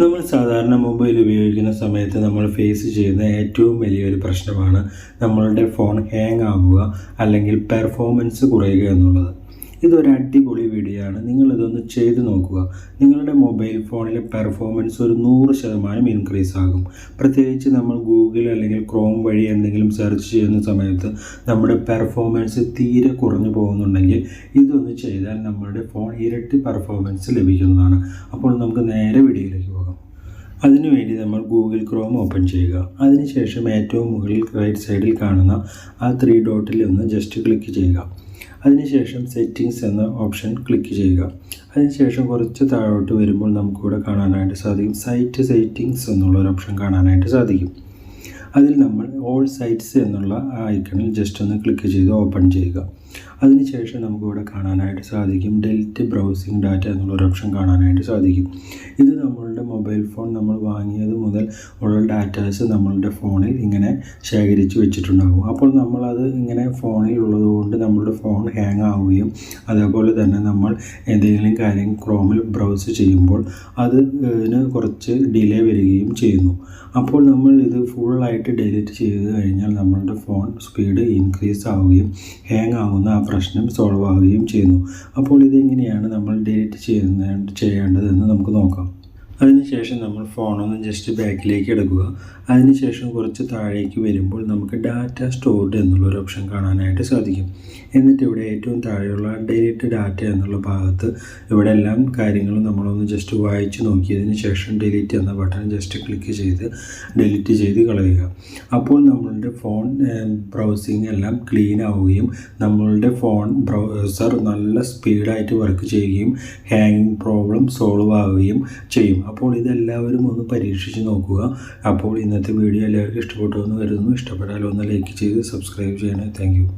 നമ്മൾ സാധാരണ മൊബൈൽ ഉപയോഗിക്കുന്ന സമയത്ത് നമ്മൾ ഫേസ് ചെയ്യുന്ന ഏറ്റവും വലിയൊരു പ്രശ്നമാണ് നമ്മളുടെ ഫോൺ ഹാങ് ആവുക അല്ലെങ്കിൽ പെർഫോമൻസ് കുറയുക എന്നുള്ളത്. ഇതൊരു അടിപൊളി വീഡിയോ ആണ്. നിങ്ങളിതൊന്ന് ചെയ്തു നോക്കുക. നിങ്ങളുടെ മൊബൈൽ ഫോണിലെ പെർഫോമൻസ് ഒരു നൂറ് ശതമാനം ഇൻക്രീസ് ആകും. പ്രത്യേകിച്ച് നമ്മൾ ഗൂഗിൾ അല്ലെങ്കിൽ ക്രോം വഴി എന്തെങ്കിലും സെർച്ച് ചെയ്യുന്ന സമയത്ത് നമ്മുടെ പെർഫോമൻസ് തീരെ കുറഞ്ഞു പോകുന്നുണ്ടെങ്കിൽ ഇതൊന്ന് ചെയ്താൽ നമ്മളുടെ ഫോൺ ഇരട്ടി പെർഫോമൻസ് ലഭിക്കുന്നതാണ്. അപ്പോൾ നമുക്ക് നേരെ വീഡിയോയിലേക്ക് അതിനുവേണ്ടി നമ്മൾ ഗൂഗിൾ ക്രോം ഓപ്പൺ ചെയ്യുക. അതിനുശേഷം ഏറ്റവും മുകളിൽ റൈറ്റ് സൈഡിൽ കാണുന്ന ആ ത്രീ ഡോട്ടിൽ ഒന്ന് ജസ്റ്റ് ക്ലിക്ക് ചെയ്യുക. അതിനുശേഷം സെറ്റിങ്സ് എന്ന ഓപ്ഷൻ ക്ലിക്ക് ചെയ്യുക. അതിനുശേഷം കുറച്ച് താഴോട്ട് വരുമ്പോൾ നമുക്കിവിടെ കാണാനായിട്ട് സാധിക്കും. സൈറ്റ് സെറ്റിങ്സ് എന്നുള്ള ഒരു ഓപ്ഷൻ കാണാനായിട്ട് സാധിക്കും. അതിൽ നമ്മൾ ഓൾ സൈറ്റ്സ് എന്നുള്ള ഐക്കണിൽ ജസ്റ്റ് ഒന്ന് ക്ലിക്ക് ചെയ്ത് ഓപ്പൺ ചെയ്യുക. അതിനുശേഷം നമുക്കിവിടെ കാണാനായിട്ട് സാധിക്കും ഡെൽറ്റ് ബ്രൗസിംഗ് ഡാറ്റ എന്നുള്ള ഒരു ഓപ്ഷൻ കാണാനായിട്ട് സാധിക്കും. ഇത് നമ്മളുടെ മൊബൈൽ ഫോൺ നമ്മൾ വാങ്ങിയത് മുതൽ ഉള്ള ഡാറ്റാസ് നമ്മളുടെ ഫോണിൽ ഇങ്ങനെ ശേഖരിച്ച് വെച്ചിട്ടുണ്ടാകും. അപ്പോൾ നമ്മളത് ഇങ്ങനെ ഫോണിൽ ഉള്ളതുകൊണ്ട് നമ്മളുടെ ഫോൺ ഹാങ് ആവുകയും അതേപോലെ തന്നെ നമ്മൾ എന്തെങ്കിലും കാര്യം ക്രോമിൽ ബ്രൗസ് ചെയ്യുമ്പോൾ അതിന് കുറച്ച് ഡിലേ വരികയും ചെയ്യുന്നു. അപ്പോൾ നമ്മൾ ഇത് ഫുള്ളായിട്ട് ഡിലീറ്റ് ചെയ്ത് കഴിഞ്ഞാൽ നമ്മളുടെ ഫോൺ സ്പീഡ് ഇൻക്രീസ് ആവുകയും ഹാങ് ആവുന്ന ആ പ്രശ്നം സോൾവ് ആവുകയും ചെയ്യുന്നു. അപ്പോൾ ഇതെങ്ങനെയാണ് നമ്മൾ ഡിലീറ്റ് ചെയ്യുന്ന ചെയ്യേണ്ടതെന്ന് നമുക്ക് നോക്കാം. അതിനുശേഷം നമ്മൾ ഫോണൊന്ന് ജസ്റ്റ് ബാക്കിലേക്ക് എടുക്കുക. അതിനുശേഷം കുറച്ച് താഴേക്ക് വരുമ്പോൾ നമുക്ക് ഡാറ്റ സ്റ്റോർഡ് എന്നുള്ള ഒരു ഓപ്ഷൻ കാണാനായിട്ട് സാധിക്കും. എന്നിട്ട് ഇവിടെ ഏറ്റവും താഴെയുള്ള ഡിലീറ്റ് ഡാറ്റ എന്നുള്ള ഭാഗത്ത് ഇവിടെ എല്ലാം കാര്യങ്ങളും നമ്മളൊന്ന് ജസ്റ്റ് വായിച്ച് നോക്കിയതിന് ശേഷം ഡിലീറ്റ് എന്ന ബട്ടൺ ജസ്റ്റ് ക്ലിക്ക് ചെയ്ത് ഡിലീറ്റ് ചെയ്ത് കളയുക. അപ്പോൾ നമ്മളുടെ ഫോൺ ബ്രൗസിംഗ് എല്ലാം ക്ലീൻ ആവുകയും നമ്മളുടെ ഫോൺ ബ്രൗസർ നല്ല സ്പീഡായിട്ട് വർക്ക് ചെയ്യുകയും ഹാങ്ങിങ് പ്രോബ്ലം സോൾവ് ആവുകയും ചെയ്യും. അപ്പോൾ ഇതെല്ലാവരും ഒന്ന് പരീക്ഷിച്ച് നോക്കുക. അപ്പോൾ ഇന്നത്തെ വീഡിയോ എല്ലാവർക്കും ഇഷ്ടപ്പെട്ടു എന്ന് കരുതുന്നു. ഇഷ്ടപ്പെട്ടാൽ ഒന്ന് ലൈക്ക് ചെയ്ത് സബ്സ്ക്രൈബ് ചെയ്യണേ. താങ്ക്